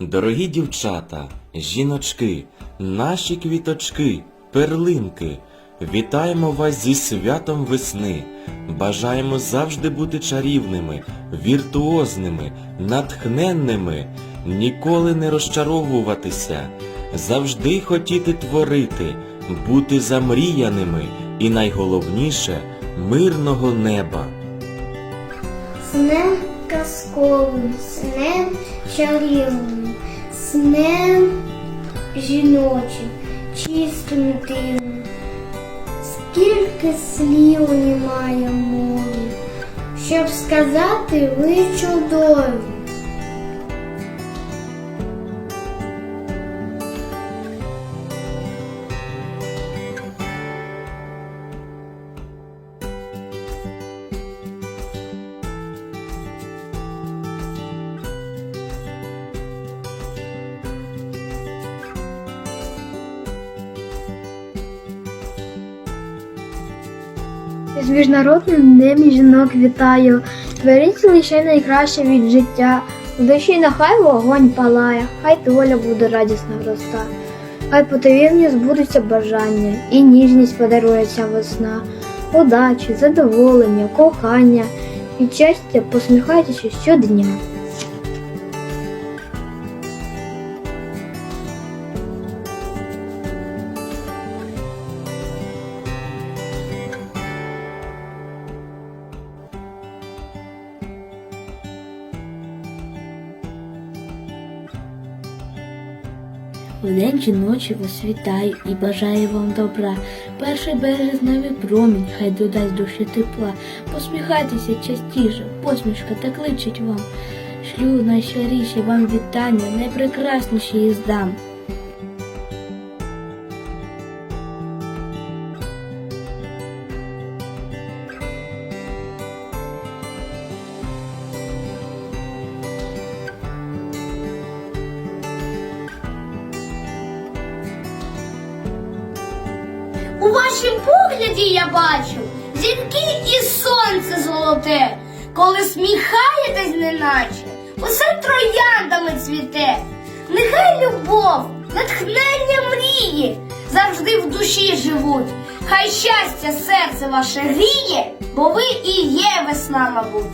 Дорогі дівчата, жіночки, наші квіточки, перлинки, вітаємо вас зі святом весни. Бажаємо завжди бути чарівними, віртуозними, натхненними, ніколи не розчаровуватися, завжди хотіти творити, бути замріяними і найголовніше мирного неба. Снем казковим, снем чарівним, снем жіночим, чистим і. Скільки слів немає мові, щоб сказати ви чудові. З міжнародним днем жінок вітаю. Творіть лише найкраще від життя. В душі нехай вогонь палає, хай доля буде радісно вроста. Хай потаємні збудуться бажання, і ніжність подарується весна. Удачі, задоволення, кохання і щастя посміхайтеся щодня. У чи жіночі вас вітаю і бажаю вам добра. Перший березневий промінь, хай додасть душі тепла. Посміхайтеся частіше, посмішка та кличуть вам. Шлю найщиріші вам вітання, найпрекрасніші і У вашім погляді я бачу зірки і сонце золоте, коли сміхаєтесь неначе, усе трояндами цвіте. Нехай любов, натхнення мрії завжди в душі живуть. Хай щастя серце ваше гріє, бо ви і є весна, мабуть.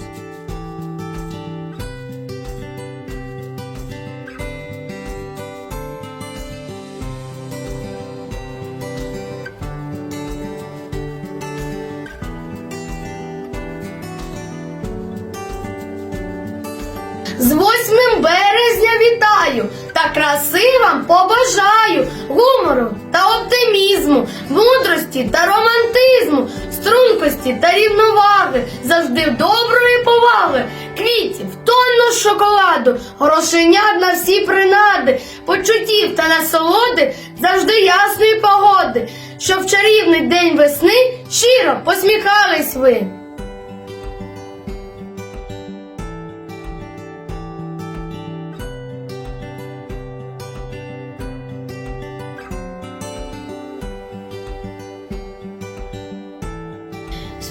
З 8 березня вітаю та краси вам побажаю гумору та оптимізму, мудрості та романтизму, стрункості та рівноваги, завжди доброї поваги, квітів, тонну шоколаду, грошенят на всі принади, почуттів та насолоди, завжди ясної погоди, щоб в чарівний день весни щиро посміхались ви.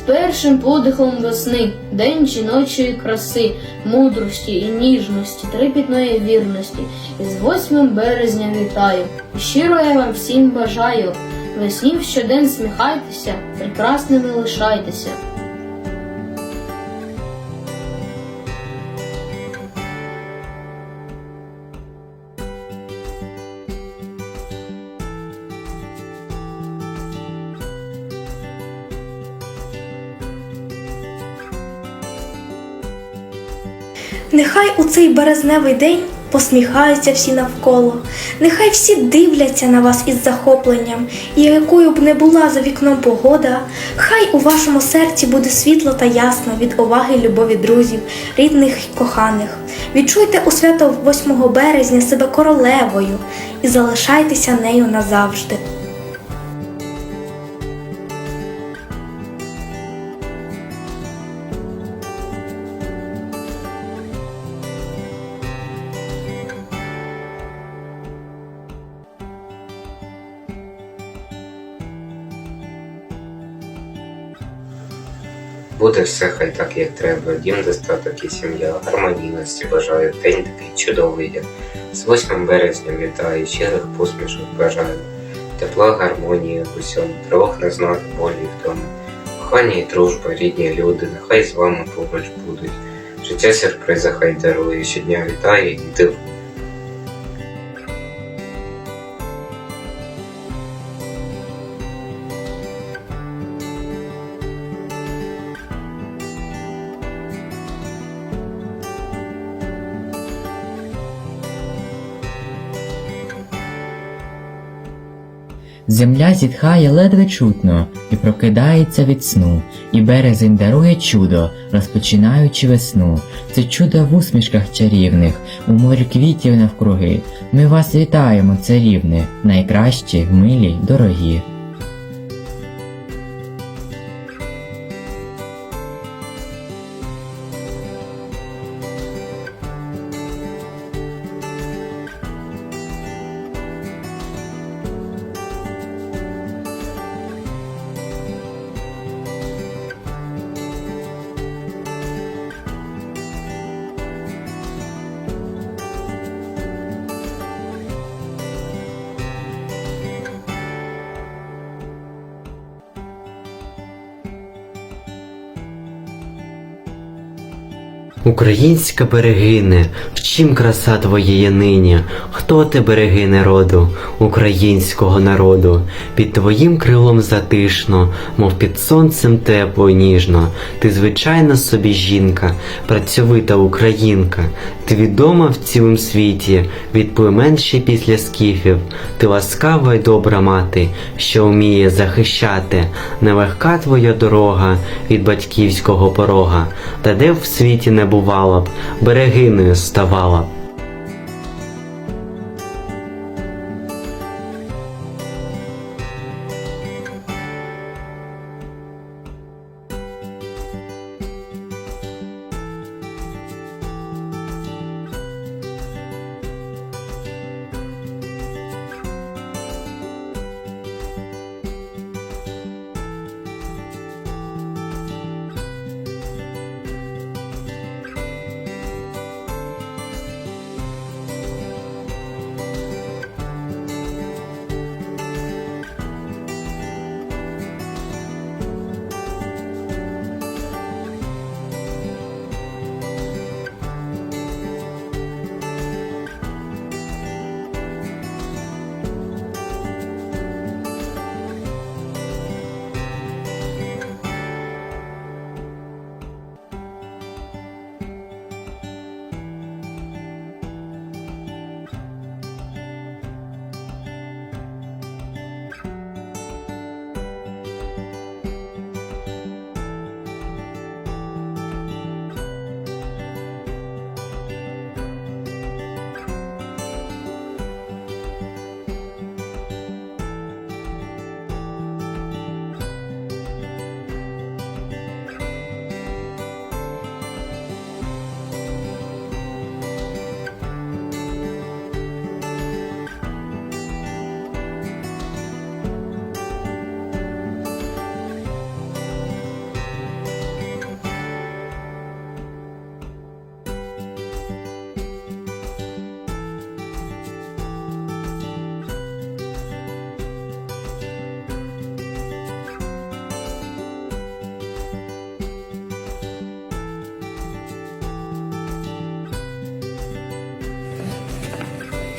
Першим подихом весни, день жіночої краси, мудрості і ніжності, трепітної вірності. І з 8 березня вітаю. Щиро я вам всім бажаю. Весні в щодень сміхайтеся, прекрасними лишайтеся. Нехай у цей березневий день посміхаються всі навколо, нехай всі дивляться на вас із захопленням, і якою б не була за вікном погода, хай у вашому серці буде світло та ясно від уваги любові друзів, рідних й коханих. Відчуйте у свято 8 березня себе королевою і залишайтеся нею назавжди. Буде все хай так, як треба. Дім достаток і сім'я, гармонійності бажаю. День такий чудовий. є. З 8 березня вітаю, щирих посмішок бажаю. Тепла гармонії в усьому, тривог не знати болі і втоми. Кохання і дружба, рідні люди, нехай з вами поруч будуть. Життя сюрпризи хай дарує, щодня вітає і дивує. Земля зітхає ледве чутно і прокидається від сну, і березень дарує чудо, розпочинаючи весну. Це чудо в усмішках чарівних, у морі квітів навкруги. Ми вас вітаємо, царівни, найкращі, милі, дорогі. Українська берегине, в чим краса твоєї нині? Хто ти берегине роду, українського народу? Під твоїм крилом затишно, мов під сонцем тепло ніжно. Ти звичайна собі жінка, працьовита українка. Ти відома в цілому світі, від племен ще після скіфів. Ти ласкава й добра мати, що вміє захищати. Нелегка твоя дорога від батьківського порога, та де в світі не бувала берегиною ставала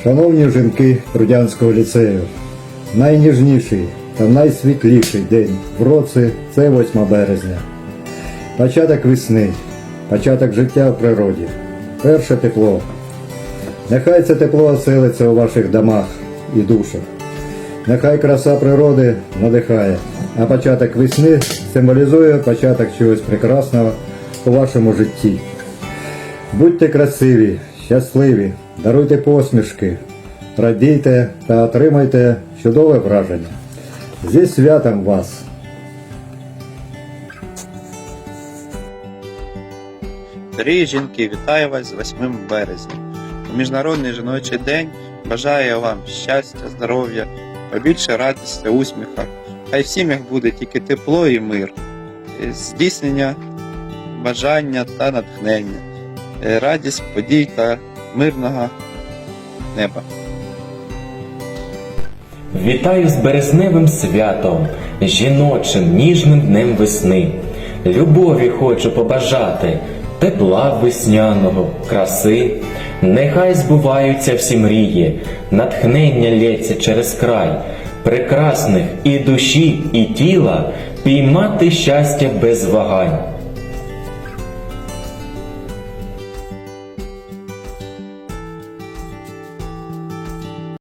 Шановні жінки Рудянського ліцею, найніжніший та найсвітліший день в році це 8 березня. Початок весни, початок життя в природі, перше тепло. Нехай це тепло оселиться у ваших домах і душах. Нехай краса природи надихає, а початок весни символізує початок чогось прекрасного у вашому житті. Будьте красиві, щасливі, даруйте посмішки, радійте та отримайте чудове враження. Зі святом вас! Дорогі жінки, вітаю вас з 8 березня. Міжнародний жіночий день бажаю вам щастя, здоров'я, побільше радості, усміха. Хай в сім'ях буде тільки тепло і мир, здійснення бажання та натхнення, радість подій та мирного неба. Вітаю з березневим святом, жіночим ніжним днем весни. Любові хочу побажати, тепла весняного, краси. Нехай збуваються всі мрії, натхнення лється через край, прекрасних і душі, і тіла, піймати щастя без вагань.